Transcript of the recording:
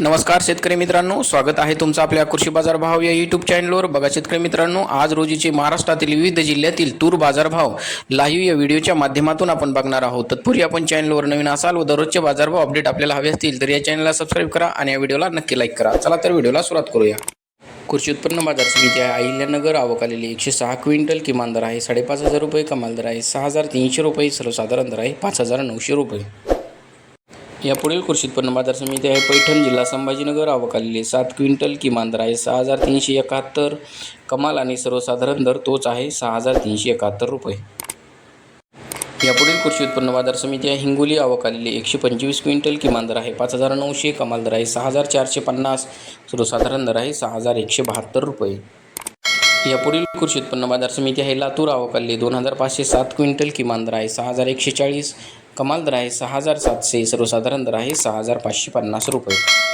नमस्कार शेतकरी मित्रांनो स्वागत आहे तुमचं आपल्या कृषी बाजार भाव या यूट्यूब चॅनलवर बघा शेतकरी मित्रांनो आज रोजीचे महाराष्ट्रातील विविध जिल्ह्यातील तूर बाजारभाव लाईव्ह या व्हिडिओच्या माध्यमातून आपण बघणार आहोत. तत्पूर्वी आपण चॅनलवर नवीन असाल व दररोजचे बाजारभाव अपडेट आपल्याला हवे असतील तर या चॅनलला सबस्क्राईब करा आणि या व्हिडिओला नक्की लाईक करा. चला तर व्हिडिओला सुरुवात करूया. कृषी उत्पन्न बाजार समिती आहे अहिल्यानगर आवक आलेली एकशे सहा क्विंटल किमान दर आहे साडेपाच हजार रुपये कमाल दर आहे सहा हजार तीनशे रुपये सर्वसाधारण दर आहे पाच हजार नऊशे रुपये. यापुढील कृषी उत्पन्न बाजार समिती आहे. पैठण जिल्हा संभाजीनगर आवक सात क्विंटल किमान दर आहे. सहा हजार तीनशे एकाहत्तर कमाल आणि सर्वसाधारण दर तोच आहे. सहा हजार तीनशे एकाहत्तर रुपये. यापुढील कृषी उत्पन्न बाजार समिती आहे. हिंगोली आवक एकशे पंचवीस क्विंटल किमान दर आहे. पाच हजार नऊशे कमाल दर आहे. सहा हजार चारशे पन्नास सर्वसाधारण दर आहे. सहा हजार एकशे बहात्तर रुपये. यापुढील कृषी उत्पन्न बाजार समिती आहे. लातूर आवकाली दोन हजार पाचशे सात क्विंटल किमान दर आहे. सहा हजार एकशे चाळीस कमाल दर आहे सहा हजार सातशे सर्वसाधारण दर आहे सहा हजार पाचशे पन्नास रुपये.